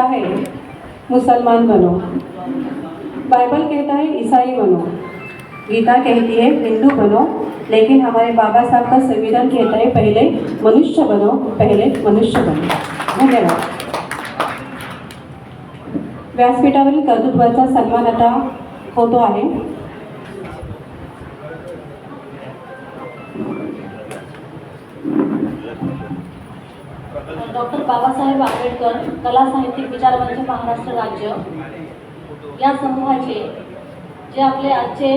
कहता है मुसलमान बनो. बाइबल कहता है ईसाई बनो. गीता कहती है हिंदू बनो. लेकिन हमारे बाबा साहब का संविधान कहता है पहले मनुष्य बनो पहले मनुष्य बनो. धन्यवाद. व्यासपीठावरील कर्तृत्वाचा सन्मान आता होतो आहे. डॉक्टर बाबासाहेब आंबेडकर कला साहित्यिक विचारवंत महाराष्ट्र राज्य या समूहाचे जे आपले आजचे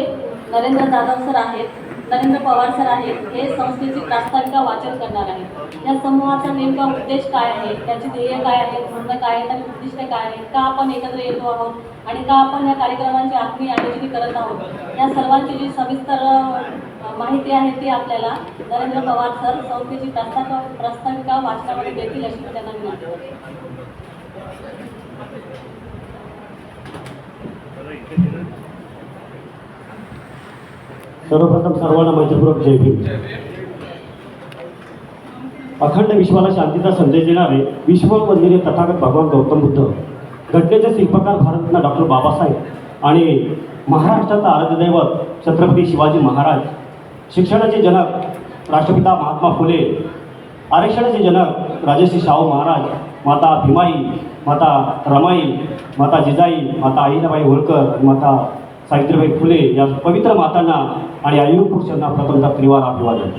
नरेंद्र जाधव सर आहेत नरेंद्र पवार सर आहेत हे संस्थेची प्रास्ताविका वाचन करणार आहेत. या समूहाचा नेमका उद्देश काय आहे? त्याची ध्येय काय आहे? म्हणणं काय आहे? आणि उद्दिष्ट काय आहे का आपण एकत्र येतो आहोत? आणि का आपण या कार्यक्रमांची आखणी आयोजनी करत आहोत? या सर्वांची जी सविस्तर माहिती आहे ती आपल्याला नरेंद्र पवार सर संस्थेची प्रस्ताव प्रस्ताविका वाचनामध्ये देतील अशी त्यांना विनंती करते. सर्वप्रथम सर्वांना मैत्रीपूर्वक जय भीम अखंड विश्वाला शांतीचा संदेश देणारे विश्व मंदिरे तथागत भगवान गौतम बुद्ध घटनेचे शिल्पकार भारतरत्न डॉक्टर बाबासाहेब आणि महाराष्ट्राचा आराध्यदैवत छत्रपती शिवाजी महाराज शिक्षणाचे जनक राष्ट्रपिता महात्मा फुले आरक्षणाचे जनक राजश्री शाहू महाराज माता भीमाई माता रमाई माता जिजाई माता अहिल्याबाई होळकर माता सावित्रीबाई फुले या पवित्र मातांना आणि आयुर्क पुरुषांना प्रथमतः त्रिवार अभिवादन.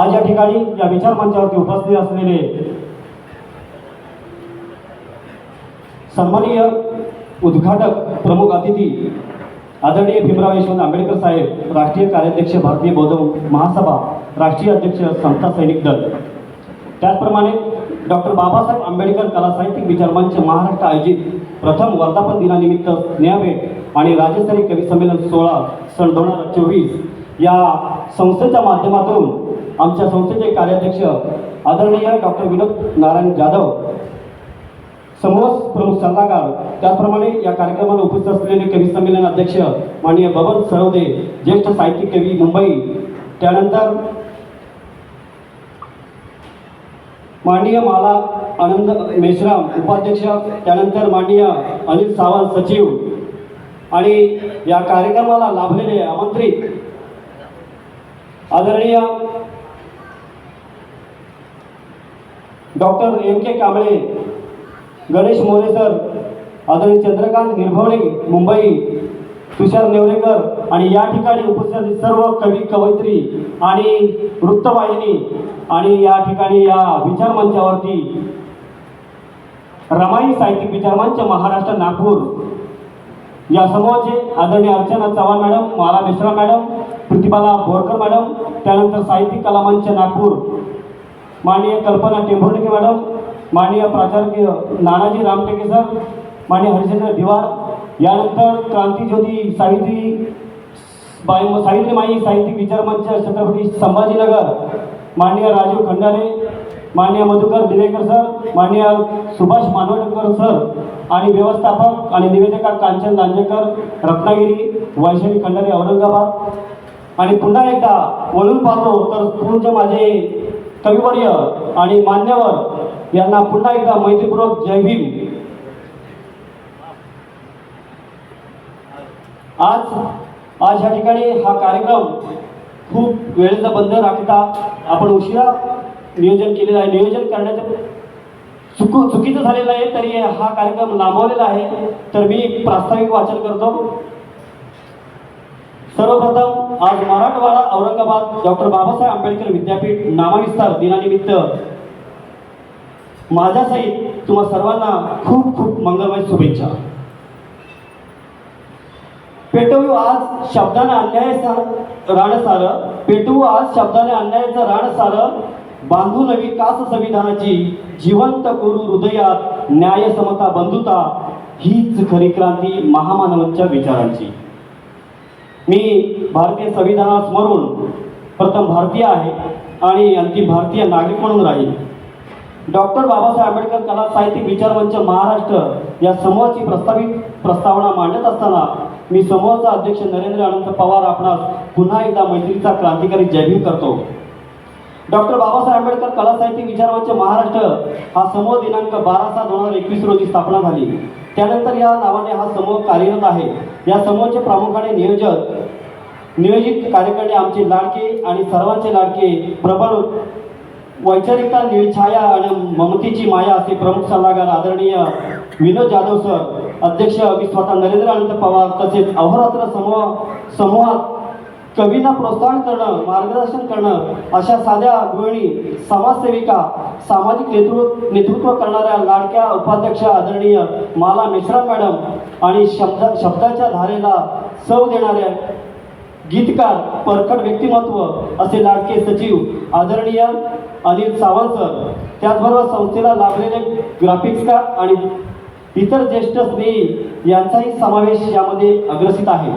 आज या ठिकाणी या विचार मंचावरती उपस्थित असलेले सन्माननीय उद्घाटक प्रमुख अतिथी आदरणीय भीमराव यशवंत आंबेडकर साहेब राष्ट्रीय कार्याध्यक्ष भारतीय बौद्ध महासभा राष्ट्रीय अध्यक्ष समता सैनिक दल. त्याचप्रमाणे डॉक्टर बाबासाहेब आंबेडकर कला साहित्यिक विचारमंच महाराष्ट्र आयोजित प्रथम वर्धापन दिनानिमित्त स्नेहभेट आणि राज्यस्तरीय कवी संमेलन सोळा सन दोन हजार चोवीस या संस्थेच्या माध्यमातून आमच्या संस्थेचे कार्याध्यक्ष आदरणीय डॉक्टर विनोद नारायण जाधव समूह प्रमुख सल्लागार. त्याचप्रमाणे या कार्यक्रमाला उपस्थित असलेले कवी संमेलन अध्यक्ष माननीय बबन सरवदे ज्येष्ठ साहित्यिक कवी मुंबई. त्यानंतर माननीय माला आनंद मेश्राम उपाध्यक्ष त्यानंतर माननीय अनिल सावंत सचिव. आणि या कार्यक्रमाला लाभलेले आमंत्रित आदरणीय डॉक्टर एम के कांबळे गणेश मोरे सर आदरणीय चंद्रकांत निर्भवणे मुंबई तुषार नेवरेकर आणि या ठिकाणी उपस्थित सर्व कवी कवयित्री आणि वृत्तवाहिनी आणि या ठिकाणी या विचार मंचावरती रमाई साहित्यिक विचार मंच महाराष्ट्र नागपूर. या समूहाचे आदरणीय अर्चना चव्हाण मॅडम माला मिश्रा मॅडम प्रतिभाला बोरकर मॅडम त्यानंतर साहित्यिक कला मंच नागपूर. माननीय कल्पना टेंभुर्णके मॅडम माननीय प्राचार्य नानाजी रामटेके सर माननीय हरिचंद्र दिवार यानंतर क्रांतीज्योती सावित्री बाई सावित्री माई साहित्यिक विचार मंच छत्रपती संभाजीनगर माननीय राजीव खंडारे माननीय मधुकर दिलेकर सर माननीय सुभाष मानवटकर सर आणि व्यवस्थापक आणि निवेदिका कांचन लांजेकर रत्नागिरी वैशाली खंडारे औरंगाबाद. आणि पुन्हा एकदा वळून पाहतो तर पूर्ण माझे कविवर्य आणि मान्यवर यांना पुन्हा एकदा मैत्रीपूर्वक जय भीम. आज आज या ठिकाणी हा कार्यक्रम खूप वेळेचं बंद राखता आपण उशिरा नियोजन केलेलं आहे. नियोजन करण्याचं चुक चुकीचं झालेलं आहे तरी हा कार्यक्रम लांबवलेला आहे. तर मी प्रास्ताविक वाचन करतो. सर्वप्रथम आज मराठवाडा औरंगाबाद डॉक्टर बाबासाहेब आंबेडकर विद्यापीठ नामाविस्तार दिनानिमित्त माझ्यासहित तुम्हा सर्वांना खूप खूप मंगलमय शुभेच्छा. पेटवू आज शब्दाने अन्यायाचं राण सार पेटवू आज शब्दाने अन्यायाचं राण सार बांधू नवी कास संविधानाची जिवंत करू हृदयात न्याय समता बंधुता हीच खरी क्रांती महामानवांच्या विचारांची. मी भारतीय संविधानाला स्मरून प्रथम भारतीय आहे आणि अंतिम भारतीय नागरिक म्हणून राहील डॉक्टर बाबासाहेब आंबेडकर कला साहित्यिक विचारवंच महाराष्ट्र या समूहाची प्रस्तावित प्रस्तावना मांडत असताना मी समूहाचा अध्यक्ष नरेंद्र अनंत पवार आपणास पुन्हा एकदा मैत्रीचा क्रांतिकारी जयभीम करतो. डॉक्टर बाबासाहेब आंबेडकर कला साहित्य विचारवंच महाराष्ट्र हा समूह दिनांक बारा सहा दोन हजार एकवीस रोजी स्थापना झाली. त्यानंतर या नावाने हा समूह कार्यरत आहे. या समूहाचे प्रामुख्याने नियोजक नियोजित कार्यकर्ते आमचे लाडके आणि सर्वांचे लाडके प्रबळ वैचारिकता निळछाया आणि ममतेची माया असे प्रमुख सल्लागार आदरणीय विनोद जाधव सर अध्यक्ष मी स्वतः नरेंद्र अनंत पवार तसेच अहोरात्र समूह समूहात कवींना प्रोत्साहन करणं मार्गदर्शन करणं अशा साध्या गृहिणी समाजसेविका सामाजिक नेतृत्व नेतृत्व करणाऱ्या लाडक्या उपाध्यक्ष आदरणीय माला मिश्रा मॅडम आणि शब्द शब्दाच्या धारेला सव देणाऱ्या गीतकार परखड व्यक्तिमत्व असे लाडके सचिव आदरणीय अनिल सावंत सर. त्याचबरोबर संस्थेला लाभलेले ग्राफिक्सकार आणि इतर ज्येष्ठ स्नेही यांचाही समावेश यामध्ये अग्रसित आहे.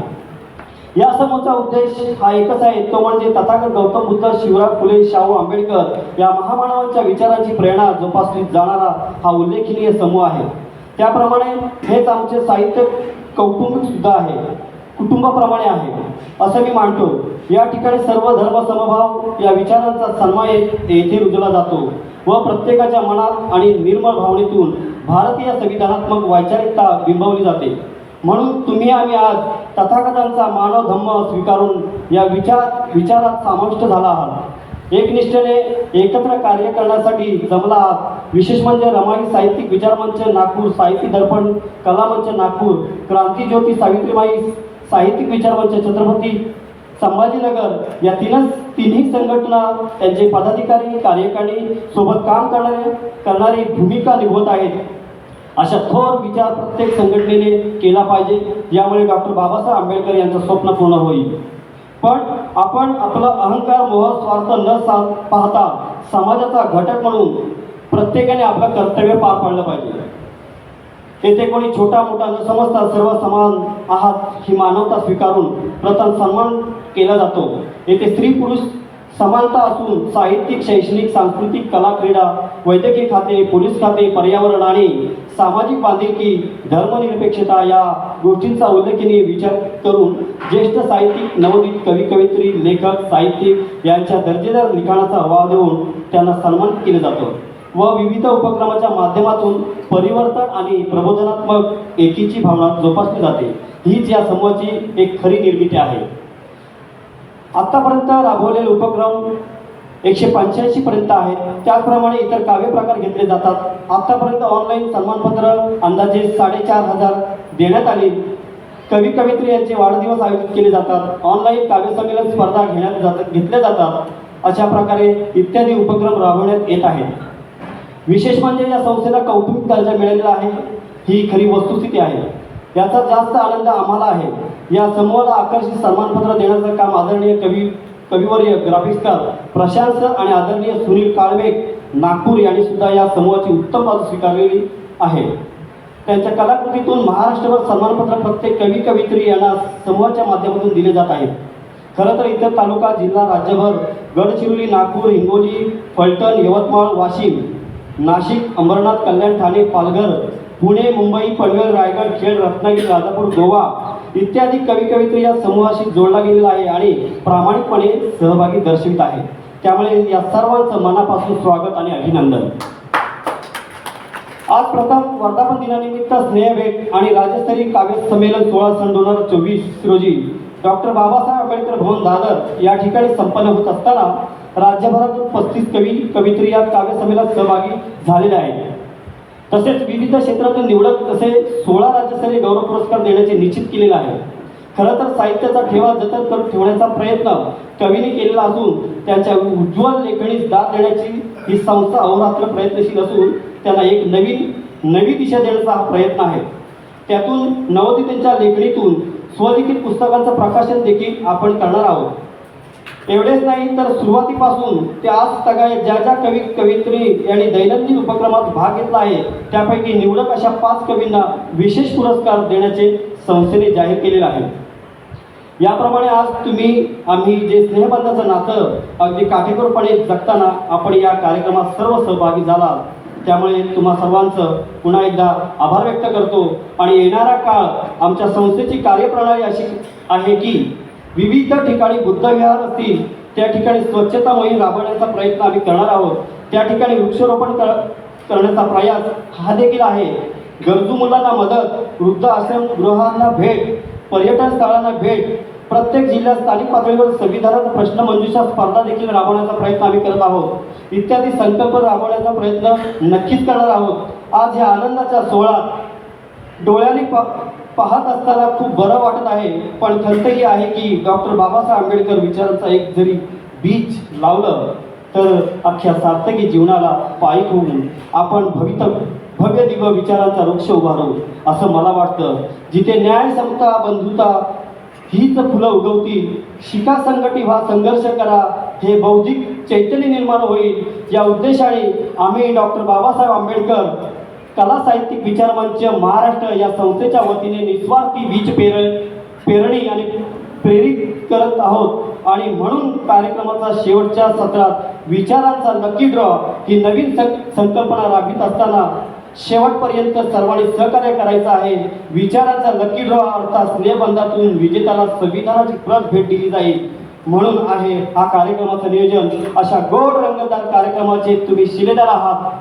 या समूहचा उद्देश हा एकच आहे तो म्हणजे तथागत गौतम बुद्ध शिवराज फुले शाहू आंबेडकर या महामानवांच्या विचारांची प्रेरणा जोपासली जाणारा हा उल्लेखनीय समूह आहे. त्याप्रमाणे हेच आमचे साहित्य कौटुंबिक सुद्धा आहे. कुटुंबाप्रमाणे आहे. असं मी मानतो. या ठिकाणी सर्व धर्म समभाव या विचारांचा सन्मान येथे रुजला जातो व प्रत्येकाच्या मनात आणि निर्मळ भावनेतून भारतीय संविधानात्मक वैचारिकता बिंबवली जाते. म्हणून तुम्ही आम्ही आज तथागतांचा मानव धम्म स्वीकारून या विचार विचारात समाविष्ट झाला आहात. एकनिष्ठेने एकत्र कार्य करण्यासाठी जमला आहात. विशेष म्हणजे रमाई साहित्यिक विचारमंच नागपूर साहित्य दर्पण कलामंच नागपूर क्रांतीज्योती सावित्रीबाई साहित्यिक विचारमंच छत्रपती संभाजीनगर या तीनच तिन्ही संघटना त्यांचे पदाधिकारी कार्यकारी सोबत काम करणारे करणारी भूमिका निभवत आहेत. अशा थोर विचार प्रत्येक संघटनेने केला पाहिजे. यामुळे डॉक्टर बाबासाहेब आंबेडकर यांचं स्वप्न पूर्ण होईल. पण आपण आपला अहंकार मोह स्वार्थ न सा पाहता समाजाचा घटक म्हणून प्रत्येकाने आपलं कर्तव्य पार पाडलं पाहिजे. येथे कोणी छोटा मोठा न समजता सर्व समान आहात ही मानवता स्वीकारून प्रथम सन्मान केला जातो. येथे स्त्री पुरुष समानता असून साहित्यिक शैक्षणिक सांस्कृतिक कला क्रीडा वैद्यकीय खाते पोलीस खाते पर्यावरण आणि सामाजिक बांधिलकी धर्मनिरपेक्षता या गोष्टींचा उल्लेखनीय विचार करून ज्येष्ठ साहित्यिक नवोदित कवी कवित्री लेखक साहित्यिक यांच्या दर्जेदार लिखाणाचा वाव देऊन त्यांना सन्मान केलं जातं. व विविध उपक्रमाच्या माध्यमातून परिवर्तन आणि प्रबोधनात्मक एकीची भावना जोपासली जाते. हीच या समूहाची एक खरी निर्मिती आहे. आत्तापर्यंत राबवलेले उपक्रम एकशे पंच्याऐंशी पर्यंत आहेत. त्याचप्रमाणे इतर काव्य प्रकार घेतले जातात. आत्तापर्यंत ऑनलाईन सन्मानपत्र अंदाजे साडेचार हजार देण्यात आली. कवी कवित्री यांचे वाढदिवस आयोजित केले जातात. ऑनलाईन काव्य संमेलन स्पर्धा घेण्यात जातात घेतल्या जातात. अशा प्रकारे इत्यादी उपक्रम राबवण्यात येत आहेत. विशेष म्हणजे या संस्थेला कौटुंबिक दर्जा मिळालेला आहे. ही खरी वस्तुस्थिती आहे. याचा जास्त आनंद आम्हाला आहे. या समूहाला आकर्षित सन्मानपत्र देण्याचं काम आदरणीय कवी कविवर्य ग्राफिक्सकार प्रशांत सर आणि आदरणीय सुनील काळवेग नागपूर यांनी सुद्धा या समूहाची उत्तम बाजू स्वीकारलेली आहे. त्यांच्या कलाकृतीतून महाराष्ट्रभर सन्मानपत्र प्रत्येक कवी कवित्री यांना समूहाच्या माध्यमातून दिले जात आहेत. खरं तर इतर तालुका जिल्हा राज्यभर गडचिरोली नागपूर हिंगोली फलटण यवतमाळ वाशिम नाशिक अंबरनाथ कल्याण ठाणे पालघर पुणे मुंबई पनवेल रायगड खेड रत्नागिरी राजापूर गोवा इत्यादी कवी कवित्री या समूहाशी जोडला गेलेला आहे आणि प्रामाणिकपणे सहभागी दर्शवित आहे. त्यामुळे या सर्वांचं मनापासून स्वागत आणि अभिनंदन. आज प्रथम वर्धापन दिनानिमित्त स्नेहभेट आणि राज्यस्तरीय काव्य संमेलन सोळा सन दोन हजार चोवीस रोजी डॉक्टर बाबासाहेब आंबेडकर भवन दादर या ठिकाणी संपन्न होत असताना राज्यभरातून पस्तीस कवी कवित्री या काव्य संमेलनात सहभागी झालेले आहेत. तसेच विविध क्षेत्रातून निवडक असे सोळा राज्यस्तरीय गौरव पुरस्कार देण्याचे निश्चित केलेलं आहे. खरं तर साहित्याचा ठेवा जतन करून ठेवण्याचा प्रयत्न कवीने केलेला असून त्यांच्या उज्ज्वल लेखणीस दाद देण्याची ही संस्था अहोरात्र प्रयत्नशील असून त्यांना एक नवीन नवी दिशा देण्याचा हा प्रयत्न आहे. त्यातून नवोदितांच्या लेखणीतून स्वलिखित पुस्तकांचं प्रकाशन देखील आपण करणार आहोत. एवढेच नाही तर सुरुवातीपासून ते आज सगळ्या ज्या ज्या कवी कवित्री यांनी दैनंदिन उपक्रमात भाग घेतला आहे त्यापैकी निवडक अशा पाच कवींना विशेष पुरस्कार देण्याचे संस्थेने जाहीर केलेले आहे. याप्रमाणे आज तुम्ही आम्ही जे स्नेहबंधाचं नातं अगदी काटेकोरपणे जगताना आपण या कार्यक्रमात सर्व सहभागी झाला त्यामुळे तुम्हा सर्वांचं पुन्हा एकदा आभार व्यक्त करतो. आणि येणारा काळ आमच्या संस्थेची कार्यप्रणाली अशी आहे की विविध ठिकाणी बुद्धविहार असतील त्या ठिकाणी स्वच्छता मोहीम राबवण्याचा प्रयत्न आम्ही करणार आहोत. त्या ठिकाणी वृक्षारोपण कर करण्याचा प्रयास हा देखील आहे. गरजू मुलांना मदत वृद्ध आश्रम गृहांना भेट पर्यटन स्थळांना भेट प्रत्येक जिल्ह्यात स्थानिक पातळीवर संविधानात प्रश्नमंजुषा स्पर्धा देखील राबवण्याचा प्रयत्न आम्ही करत आहोत. इत्यादी संकल्प राबवण्याचा प्रयत्न नक्कीच करणार आहोत. आज या आनंदाच्या सोहळ्यात डोळ्याने पा पाहत असताना खूप बरं वाटत आहे पण खंत ही आहे की डॉक्टर बाबासाहेब आंबेडकर विचारांचा एक जरी बीज लावलं तर अख्ख्या सार्थकी जीवनाला पायी होऊन आपण भवित भव्य दिव्य विचारांचा वृक्ष उभारू असं मला वाटतं. जिथे न्याय समता बंधुता हीच फुलं उगवतील शिका संघटी व्हा संघर्ष करा हे बौद्धिक चैतन्य निर्माण होईल. या उद्देशाने आम्ही डॉक्टर बाबासाहेब आंबेडकर कला साहित्यिक विचार मंच महाराष्ट्र या संस्थेच्या वतीने निस्वार्थी वीज पेर पेरणी आणि प्रेरित करत आहोत. आणि म्हणून कार्यक्रमाचा शेवटच्या सत्रात विचारांचा नक्की ड्रॉ ही नवीन सं- संकल्पना राबवित असताना शेवटपर्यंत सर्वांनी सहकार्य करायचं आहे. विचारांचा नक्की ड्रॉ अर्थात स्नेहबंधातून विजेत्याला संविधानाची प्रत भेट दिली जाईल. म्हणून आहे हा कार्यक्रमाचं नियोजन. अशा गोड रंगदार कार्यक्रमाचे तुम्ही शिलेदार आहात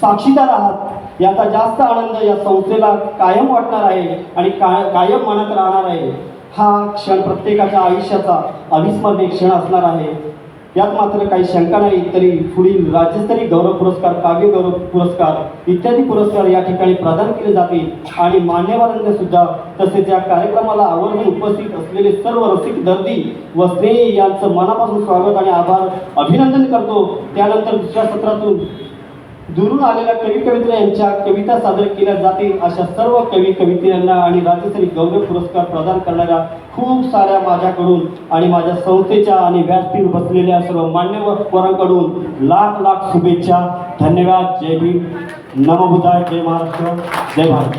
साक्षीदार आहात. याचा जास्त आनंद या संस्थेला कायम वाटणार आहे आणि काय कायम मनात राहणार आहे. हा क्षण प्रत्येकाच्या आयुष्याचा अविस्मरणीय क्षण असणार आहे. यात मात्र काही शंका नाही तरी पुढील राज्यस्तरीय गौरव पुरस्कार काव्य गौरव पुरस्कार इत्यादी पुरस्कार या ठिकाणी प्रदान केले जातील आणि मान्यवरांना सुद्धा तसेच या कार्यक्रमाला आवर्जून उपस्थित असलेले सर्व रसिक दर्दी व स्नेही यांचं मनापासून स्वागत आणि आभार अभिनंदन करतो. त्यानंतर दुसऱ्या सत्रातून दुरून आलेल्या कवी कवित्रा यांच्या कविता सादर केल्या जातील अशा सर्व कवी कवित्र्यांना आणि राज्यस्तरीय गौरव पुरस्कार प्रदान करणाऱ्या खूप साऱ्या माझ्याकडून आणि माझ्या संस्थेच्या आणि व्यासपीठ बसलेल्या सर्व मान्यवरांकडून लाख लाख शुभेच्छा. धन्यवाद. जय भीम. नमबुद्धाय. जय महाराष्ट्र. जय भारत.